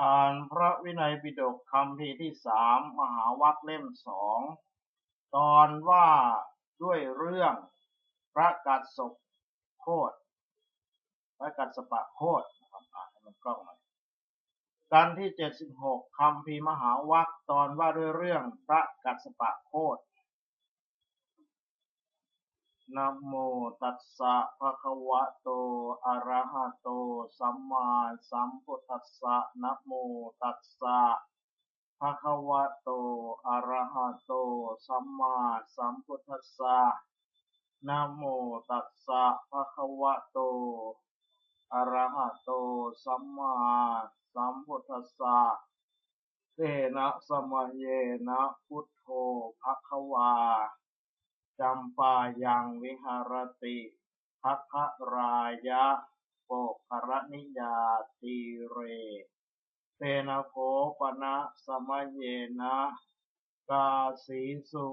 อ่านพระวินัยปิฎกคำพีที่สามมหาวัคเล่มสอง ตอนว่าด้วยเรื่องพระกัสสปโคดพระกัสสปะโคดนะครับอ่านให้มันกล้องหน่อยกันที่เจ็ดสิบหกคำพีมหาวัคตอนว่าด้วยเรื่องพระกัสสปะโคด นะโมตัสสะภะคะวะโต อะระหะโต สัมมาสัมพุทธัสสะนะโมตัสสะภะคะวะโต อะระหะโต สัมมาสัมพุทธัสสะนะโมตัสสะภะคะวะโต อะระหะโต สัมมาสัมพุทธัสสะเตนะสมะเยนะพุทโธภะคะวา จำปายังวิหารติพัทรายะโปกรณิยาตีเรเตนะโคปนะสมัยเยนะกาสีสุ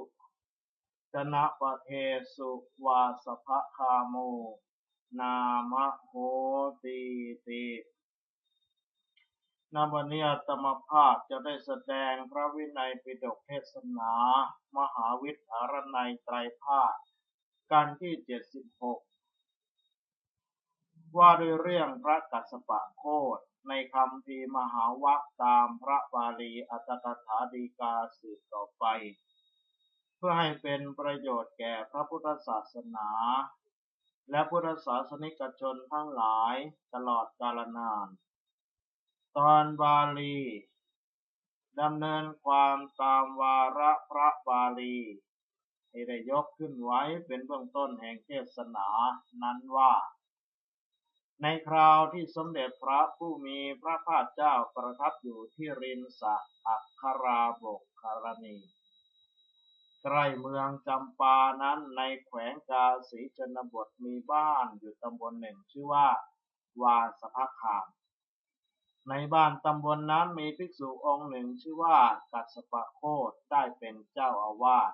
จนะปะเทสุวาสภคาโม นามโหตีติ นวันนี้อาตมาภาพจะได้แสดงพระวินัยปิฎกเทศนา มหาวิทยารนัยไตรภาคกันที่เจ็ดสิบหกว่าด้วยเรื่องพระกัสสปะโคดในคำพีมหาวัคตามพระบาลีอัตถกถาดีกาสืบต่อไป เพื่อให้เป็นประโยชน์แก่พระพุทธศาสนา และพุทธศาสนิกชนทั้งหลายตลอดกาลนาน ตอนบาลี ดำเนินความตามวาระพระบาลีที่ได้ยกขึ้นไว้เป็นเบื้องต้นแห่งเทศนานั้นว่า ในคราวที่สมเด็จพระผู้มีพระภาคเจ้าประทับอยู่ที่รินสะอัคราบกคารณีใกล้เมืองจำปานั้นในแขวงกาสีชนบทมีบ้านอยู่ตำบลหนึ่งชื่อว่า วาสภคาม ในบ้านตำบลนนั้นมีภิกษุองค์หนึ่งชื่อว่ากัสปะโคตได้เป็นเจ้าอาวาส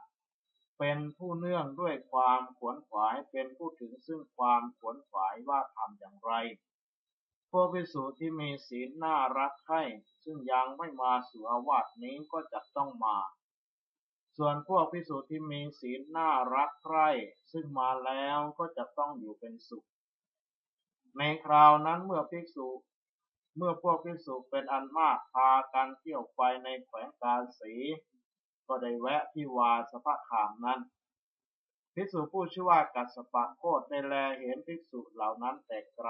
เป็นผู้เนื่องด้วยความขวนขวาย เป็นผู้ถึงซึ่งความขวนขวายว่าทำอย่างไร พวกภิกษุที่มีศีลน่ารักใคร่ซึ่งยังไม่มาสู่อาวาสนี้ก็จะต้องมา ส่วนพวกภิกษุที่มีศีลน่ารักใคร่ซึ่งมาแล้วก็จะต้องอยู่เป็นสุขในคราวนั้นเมื่อภิกษุ เมื่อพวกภิกษุเป็นอันมากพากันเที่ยวไปในแขวงกาสี ก็ได้แวะที่วาสภขามนั้น ภิกษุผู้ชื่อว่ากัสปะโคตได้แลเห็นภิกษุเหล่านั้นแต่ไกล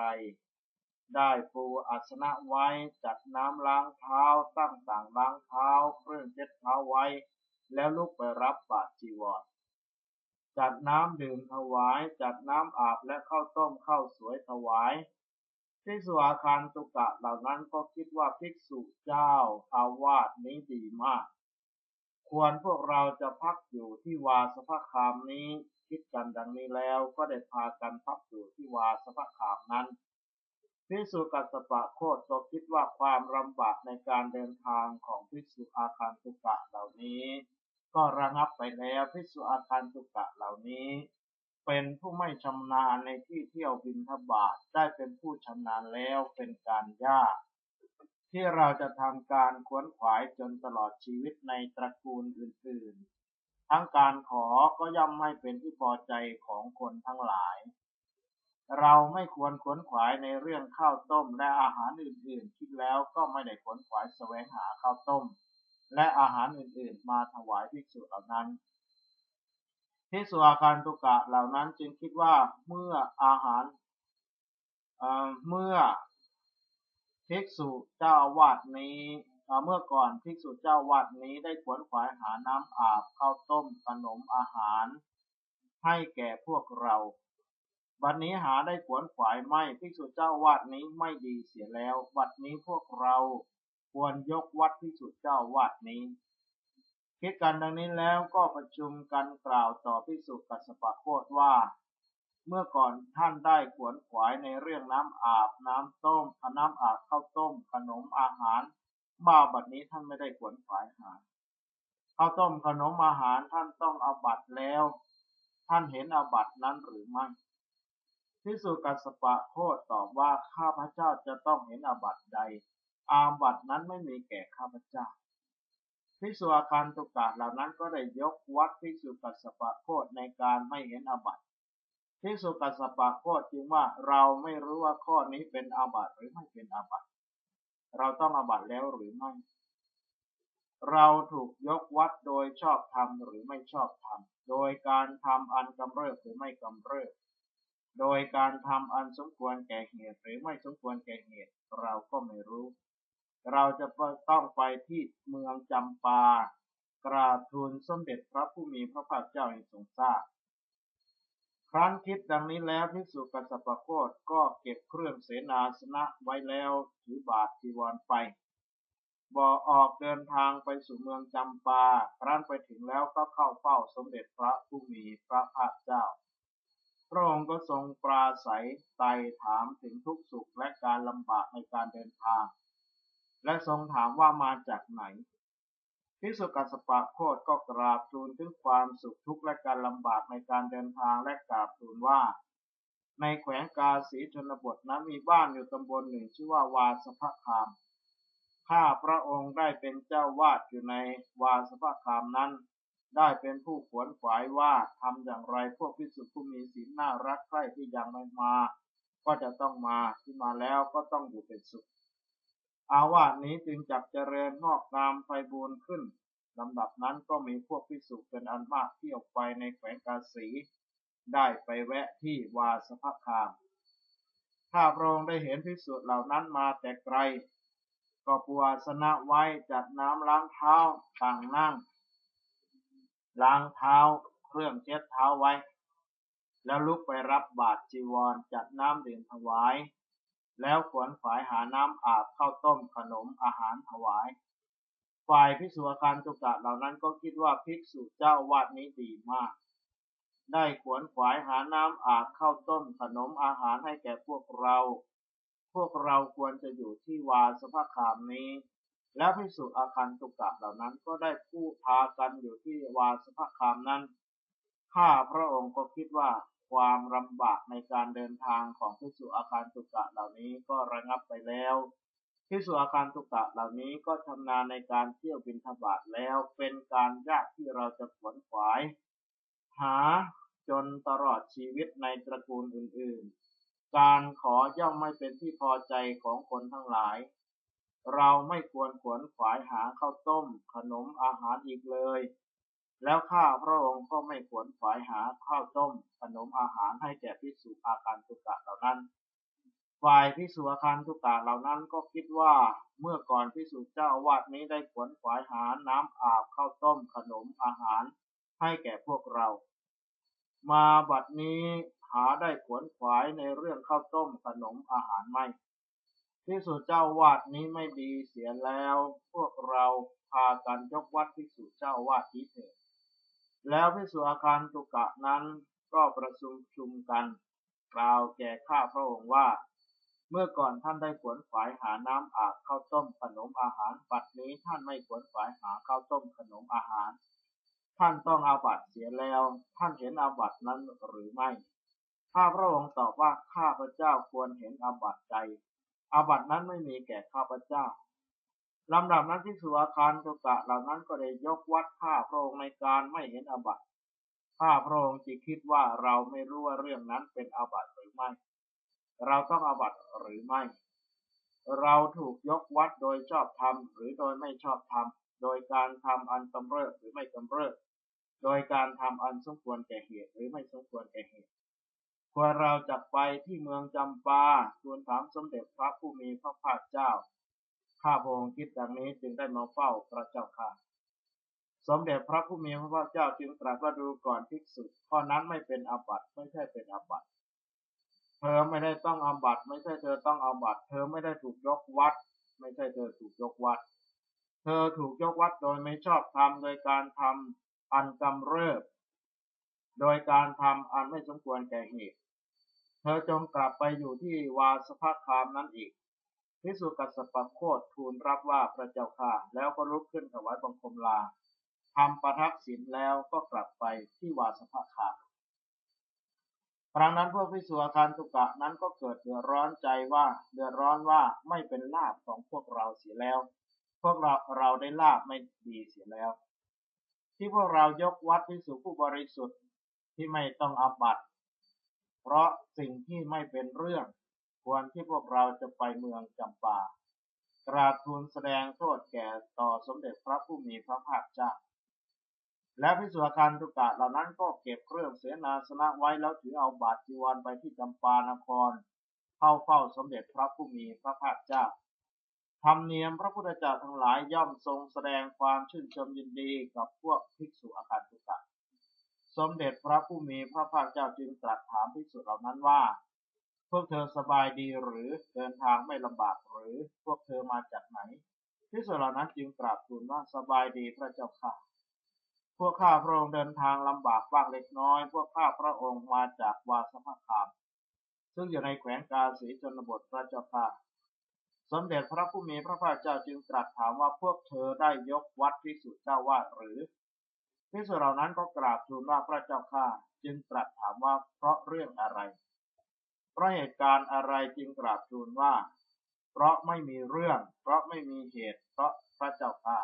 ได้ปูอาสนะไว้จัดน้ำล้างเท้า ตั้งต่างล้างเท้าเครื่องเช็ดเท้าไว้ แล้วลุกไปรับบาตรจีวรจัดน้ำดื่มถวาย จัดน้ำอาบและข้าวต้มข้าวสวยถวาย ภิกษุอาคารตุกะเหล่านั้นก็คิดว่าภิกษุเจ้าอาวาสนี้ดีมาก ควรพวกเราจะพักอยู่ที่วาสภคามนี้คิดกันดังนี้แล้วก็ได้พากันพักอยู่ที่วาสภคามนั้นภิกษุกัสปะโคตก็คิดว่าความลำบากในการเดินทางของภิกษุอาคารตุกะเหล่านี้ ก็ระงับไปแล้วภิกษุอาคารตุกะเหล่านี้ เป็นผู้ไม่ชำนาญในที่เที่ยวบินทบาทได้เป็นผู้ชำนาญแล้วเป็นการยาก ที่เราจะทำการขวนขวายจนตลอดชีวิตในตระกูลอื่นๆ ทั้งการขอก็ย่อมไม่เป็นที่พอใจของคนทั้งหลาย เราไม่ควรขวนขวายในเรื่องข้าวต้มและอาหารอื่นๆ คิดแล้วก็ไม่ได้ขวนขวายแสวงหาข้าวต้ม และอาหารอื่นๆ มาถวายภิกษุเหล่านั้น ภิกษุอาการตุกะเหล่านั้นจึงคิดว่าเมื่ออาหารเมื่อภิกษุเจ้าวาดนี้เมื่อก่อนภิกษุเจ้าวาดนี้ได้ขวนขวายหาน้ำอาบข้าวต้มขนมอาหาร ให้แก่พวกเรา บัดนนี้หาได้ขวนขวายไม่ภิกษุเจ้าวาดนี้ไม่ดีเสียแล้ว บัดนี้พวกเราควรยกวัดภิกษุเจ้าวาดนี้ คิดกันดังนี้แล้วก็ประชุมกันกล่าวต่อพิสุกัสปะโคตว่า เมื่อก่อนท่านได้ขวนขวายในเรื่องน้ำอาบน้ำต้มน้ำอาบข้าวต้ม ขนมอาหารมาบัดนี้ท่านไม่ได้ขวนขวายหาข้าวต้มขนมอาหารท่านต้องอาบัตแล้ว ท่านเห็นอาบัตนั้นหรือไม่พิสุกัสปะโคตตอบว่าข้าพระเจ้าจะต้องเห็นอาบัตใด อาบัตนั้นไม่มีแก่ข้าพเจ้า ภิกษุอาคันตุกะเหล่านั้นก็ได้ยกวัดภิกษุกัสสปะโคดในการไม่เห็นอาบัติภิกษุกัสสปะโคดจึงว่าเราไม่รู้ว่าข้อนี้เป็นอาบัติหรือไม่เป็นอาบัติเราต้องอาบัติแล้วหรือไม่ เราถูกยกวัดโดยชอบธรรมหรือไม่ชอบธรรม โดยการทำอันกำเริบหรือไม่กำเริบ โดยการทำอันสมควรแก่เหตุหรือไม่สมควรแก่เหตุ เราก็ไม่รู้ เราจะต้องไปที่เมืองจำปา กราบทูลสมเด็จพระผู้มีพระภาคเจ้าให้ทรงทราบ ครั้นคิดดังนี้แล้วพิสุกัสปะโคตก็เก็บเครื่องเสนาสนะไว้แล้วถือบาทจีวรไป บ่อออกเดินทางไปสู่เมืองจำปา ครั้นไปถึงแล้วก็เข้าเฝ้าสมเด็จพระผู้มีพระภาคเจ้าพระองค์ก็ทรงปราศัยไต่ถามถึงทุกสุขและการลำบากในการเดินทาง และทรงถามว่ามาจากไหนพิสุกัสปะโคตก็กราบทูลถึงความสุขทุกข์และการลำบากในการเดินทางและกราบทูลว่า ในแขวงกาสีชนบทนั้นมีบ้านอยู่ตำบลหนึ่งชื่อว่าวาสภคาม ข้าพระองค์ได้เป็นเจ้าวาดอยู่ในวาสภคามนั้น ได้เป็นผู้ขวนขวายว่าทำอย่างไรพวกพิสุผู้มีศีลน่ารักใคร่ที่ยังไม่มา ก็จะต้องมาที่มาแล้วก็ต้องอยู่เป็นสุข อาวาสนี้จึงจักเจริญงอกงามไฟบูรขึ้นลำดับนั้นก็มีพวกพิสุเป็นอันมากที่ออกไปในแขวงกาสี ได้ไปแวะที่วาสภคาม ถ้าพระองค์ได้เห็นพิสุเหล่านั้นมาแต่ไกล ก็ปวสนะไว้จัดน้ำล้างเท้าต่างนั่ง ล้างเท้าเครื่องเช็ดเท้าไว้ แล้วลุกไปรับบาตรจีวรจัดน้ำดื่มถวาย แล้วขวนขวายหาน้ำอาบข้าวต้มขนมอาหารถวาย ฝ่ายภิกษุอาการตุกะเหล่านั้นก็คิดว่าภิกษุเจ้าวาดนี้ดีมาก ได้ขวนขวายหาน้ำอาบข้าวต้มขนมอาหารให้แก่พวกเรา พวกเราควรจะอยู่ที่วาสภาคามนี้ แล้วภิกษุอาคันตุกะเหล่านั้นก็ได้พูดพากันอยู่ที่วาสภาคามนั้นข้าพระองค์ก็คิดว่า ความลำบากในการเดินทางของพิสุอาคารตุกะเหล่านี้ก็ระงับไปแล้วพิสุอาคารตุกะเหล่านี้ก็ชำนาญในการเที่ยวบินทบาทแล้วเป็นการยากที่เราจะขวนขวาย หาจนตลอดชีวิตในตระกูลอื่นๆ การขอย่อมไม่เป็นที่พอใจของคนทั้งหลาย เราไม่ควรขวนขวายหาข้าวต้ม ขนมอาหารอีกเลย แล้วข้าพระองค์ก็ไม่ขวนขวายหาข้าวต้มขนมอาหารให้แก่พิสุอาการตุกะเหล่านั้น ฝ่ายพิสุอาการตุกะเหล่านั้นก็คิดว่าเมื่อก่อนพิสุเจ้าวาดนี้ได้ขวนขวายหาน้ำอาบข้าวต้มขนมอาหารให้แก่พวกเรา มาบัดนี้หาได้ขวนขวายในเรื่องข้าวต้มขนมอาหารไม่พิสุเจ้าวาดนี้ไม่ดีเสียแล้ว พวกเราพากันยกวัดพิสุเจ้าวาดนี้เถิด แล้วพิสุอาคารตุกะนั้นก็ประชุมชุมกัน กล่าวแก่ข้าพระองค์ว่า เมื่อก่อนท่านได้ขวนขวายหาน้ำอาบข้าวต้มขนมอาหารปัดนี้ท่านไม่ขวนขวายหาข้าวต้มขนมอาหาร ท่านต้องอาบัตเสียแล้ว ท่านเห็นอาบัตนั้นหรือไม่ ข้าพระองค์ตอบว่าข้าพระเจ้าควรเห็นอาบัตใจอาบัตนั้นไม่มีแก่ข้าพระเจ้า ลำดับนั้นที่สุอาคารตุกะเหล่านั้นก็ได้ยกวัดข้าพระองค์ในการไม่เห็นอบัติข้าพระองค์จิคิดว่าเราไม่รู้ว่าเรื่องนั้นเป็นอบัติหรือไม่ เราต้องอบัติหรือไม่ เราถูกยกวัดโดยชอบธรรมหรือโดยไม่ชอบธรรม โดยการทำอันกำเริบหรือไม่กำเริบโดยการทำอันสมควรแก่เหตุหรือไม่สมควรแก่เหตุควรเราจะไปที่เมืองจำปาทูลถามสมเด็จพระผู้มีพระภาคเจ้า ข้าพระองค์คิดดังนี้จึงได้มาเฝ้าพระเจ้าค่ะ สมเด็จพระผู้มีพระภาคเจ้าจึงตรัสว่าดูก่อนภิกษุข้อนั้นไม่เป็นอาบัติไม่ใช่เป็นอาบัติเธอไม่ได้ต้องอาบัติไม่ใช่เธอต้องอาบัติเธอไม่ได้ถูกยกวัด ไม่ใช่เธอถูกยกวัด เธอถูกยกวัดโดยไม่ชอบทำโดยการทำอันกำเริบ โดยการทำอันไม่สมควรแก่เหตุ เธอจงกลับไปอยู่ที่วาสภคามนั้นอีก พิสุกัสปะโคตทูลรับว่าพระเจ้าค่ะ แล้วก็ลุกขึ้นถวายบังคมลาทำประทักษิณแล้วก็กลับไปที่วาสภคาครั้งนั้นพวกพิสุอาคันตุกะนั้นก็เกิดเดือดร้อนใจว่าเดือดร้อนว่าไม่เป็นลาภของพวกเราเสียแล้ว พวกเราเราได้ลาภไม่ดีเสียแล้ว ที่พวกเรายกวัดพิสุผู้บริสุทธิ์ที่ไม่ต้องอาบัติ เพราะสิ่งที่ไม่เป็นเรื่อง ควรที่พวกเราจะไปเมืองจำปา กราบทูลแสดงโทษแก่ต่อสมเด็จพระผู้มีพระภาคเจ้า และพิสุคันตุกะเหล่านั้นก็เก็บเครื่องเสนาสนะไว้แล้วถือเอาบาตรจีวรไปที่จำปานคร เข้าเฝ้าสมเด็จพระผู้มีพระภาคเจ้าธรรมเนียมพระพุทธเจ้าทั้งหลายย่อมทรงแสดงความชื่นชมยินดีกับพวกภิกษุอาคันตุกะ สมเด็จพระผู้มีพระภาคเจ้าจึงตรัสถามภิกษุเหล่านั้นว่า พวกเธอสบายดีหรือ เดินทางไม่ลำบากหรือ พวกเธอมาจากไหน ภิกษุเหล่านั้นจึงกราบทูลว่า สบายดีพระเจ้าค่ะ พวกข้าพระองค์เดินทางลำบากบ้างเล็กน้อย พวกข้าพระองค์มาจากวาสภคาม ซึ่งอยู่ในแขวงกาสีชนบทพระเจ้าค่ะ สมเด็จพระผู้มีพระภาคเจ้าจึงตรัสถามว่าพวกเธอได้ยกวัดพิสุเจ้าวาดหรือพิสุเหล่านั้นก็กราบทูลว่าพระเจ้าข้าจึงตรัสถามว่าเพราะเรื่องอะไร เพราะเหตุการณ์อะไรจึงกราบทูลว่า เพราะไม่มีเรื่อง เพราะไม่มีเหตุ เพราะพระเจ้าข้า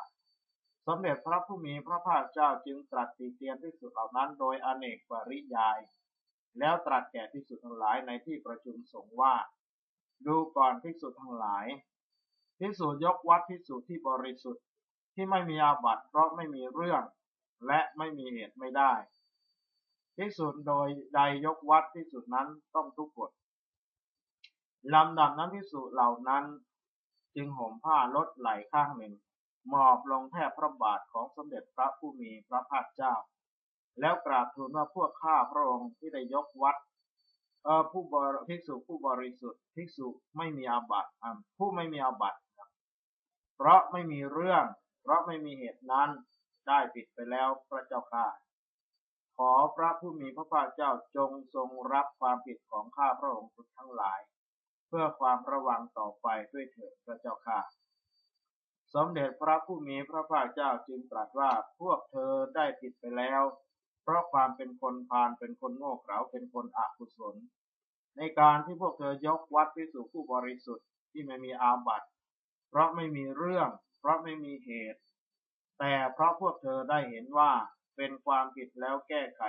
สมเด็จพระผู้มีพระภาคเจ้าจึงตรัสติเตียนพิสุดเหล่านั้น โดยอเนกปริยาย แล้วตรัสแก่พิสุดทั้งหลายในที่ประชุมสงฆ์ว่า ดูก่อนพิสุดทั้งหลายพิสุดยกวัดพิสุดที่บริสุทธิ์ที่ไม่มีอาบัติเพราะไม่มีเรื่อง และไม่มีเหตุไม่ได้พิสุดโดยใดยกวัดพิสุดนั้นต้องทุกกฎ ลำดับนั้นพิสุเหล่านั้น จึงห่มผ้าลดไหลข้างหนึ่ง หมอบลงแทบพระบาทของสมเด็จพระผู้มีพระภาคเจ้า แล้วกราบทูลว่าพวกข้าพระองค์ที่ได้ยกวัดเออผู้บริภิกษุผู้บริสุทธิ์ภิกษุไม่มีอาบัติผู้ไม่มีอาบัติเพราะไม่มีเรื่อง เพราะไม่มีเหตุนั้นได้ผิดไปแล้วพระเจ้าค่ะขอพระผู้มีพระภาคเจ้าจงทรงรับความผิดของข้าพระองค์ทั้งหลาย พื่อความระวังต่อไปด้วยเถิดพระเจ้าค่ะ สมเด็จพระผู้มีพระภาคเจ้าจึงตรัสว่าพวกเธอได้ผิดไปแล้ว เพราะความเป็นคนพาลเป็นคนโง่เขลาเป็นคนอกุศล ในการที่พวกเธอยกวัดพิสุผู้บริสุทธิ์ที่ไม่มีอาบัติ เพราะไม่มีเรื่อง เพราะไม่มีเหตุ แต่เพราะพวกเธอได้เห็นว่าเป็นความผิดแล้วแก้ไข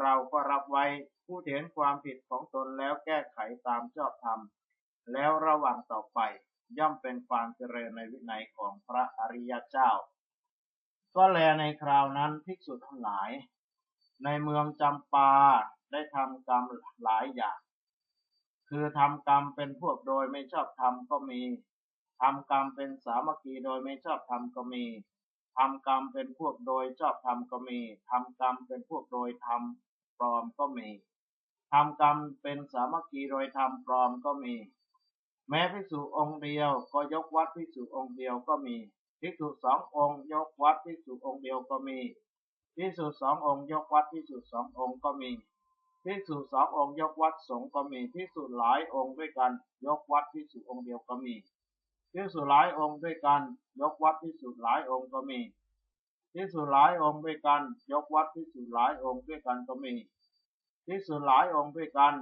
เราก็รับไว้ผู้เห็นความผิดของตนแล้วแก้ไขตามชอบธรรม แล้วระวังต่อไปย่อมเป็นความเจริญในวินัยของพระอริยเจ้า ก็แลในคราวนั้นภิกษุทั้งหลาย ในเมืองจำปาได้ทำกรรมหลายอย่าง คือทำกรรมเป็นพวกโดยไม่ชอบธรรมก็มีทำกรรมเป็นสามัคคีโดยไม่ชอบทำก็มี ทำกรรมเป็นพวกโดยชอบทำก็มีทำกรรมเป็นพวกโดยทำปลอมก็มีทำกรรมเป็นสามัคคีโดยทำปลอมก็มี แม้ภิกษุองค์เดียวก็ยกวัดภิกษุองค์เดียวก็มีภิกษุสององค์ ยกวัดภิกษุองค์เดียวก็มีภิกษุสององค์ ยกวัดภิกษุสององค์ก็มีภิกษุสององค์ยกวัดสงฆ์ก็มีภิกษุหลายองค์ด้วยกัน ยกวัดภิกษุองค์เดียวก็มี พิสุหลายองค์ด้วยกัน ยกวัดพิสุหลายองค์ก็มีพิสุหลายองค์ด้วยกัน ยกวัดพิสุหลายองค์ด้วยกันก็มีพิสุหลายองค์ด้วยกัน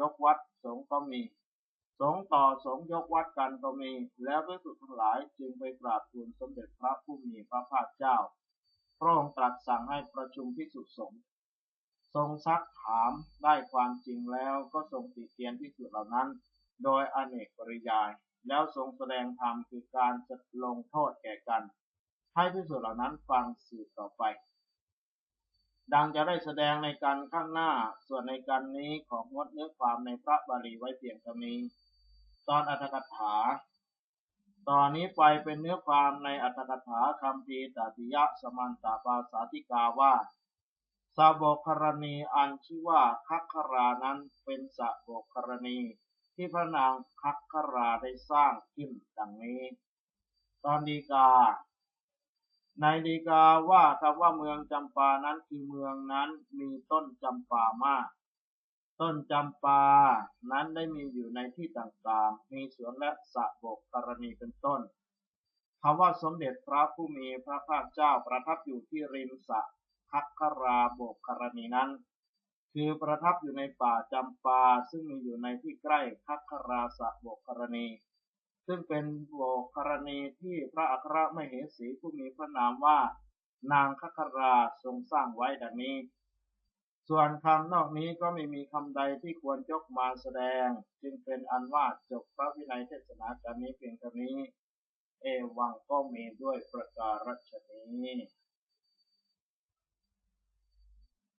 ยกวัดสงก็มี สงต่อสงยกวัดกันก็มี แล้วพิสุทั้งหลายจึงไปกราบทูลสมเด็จพระผู้มีพระภาคเจ้า พระองค์ตรัสสั่งให้ประชุมพิสุสงฆ์ทรงซักถามได้ความจริงแล้วก็ทรงติเตียนพิสุเหล่านั้น โดยอเนกปริยาย แล้วทรงแสดงธรรมคือการจะลงโทษแก่กัน ให้พิสุเหล่านั้นฟังสืบต่อไป ดังจะได้แสดงในการข้างหน้าส่วนในการนี้ของงดเนื้อความในพระบาลีไว้เพียงเท่านี้ ตอนอัตถกถา ตอนนี้ไปเป็นเนื้อความในอัตถกถาคำพีตติยะสมันตาปาสาธิกาว่าสาบกรณีอันชื่อว่าคัคครานั้นเป็นสาบกรณี ที่พระนางคักคราได้สร้างขึ้นดังนี้ ตอนดีกา ในดีกาว่าคำว่าเมืองจำปานั้นคือเมืองนั้นมีต้นจำปามาก ต้นจำปานั้นได้มีอยู่ในที่ต่างๆ มีสวนและสระบกกรณีเป็นต้นคำว่าสมเด็จพระผู้มีพระภาคเจ้าประทับอยู่ที่ริมสระคักคราบกกรณีนั้น คือประทับอยู่ในป่าจำปาซึ่งมีอยู่ในที่ใกล้คัคคราสะโบกกรณี ซึ่งเป็นโบกกรณีที่พระอัครมเหสีผู้มีพระนามว่านางคัคคราทรงสร้างไว้ดังนี้ ส่วนคำนอกนี้ก็ไม่มีคำใดที่ควรยกมาแสดง จึงเป็นอันว่าจบพระวินัยเทศนาการนี้เพียงเท่านี้ เอวังก็มีด้วยประการฉนี้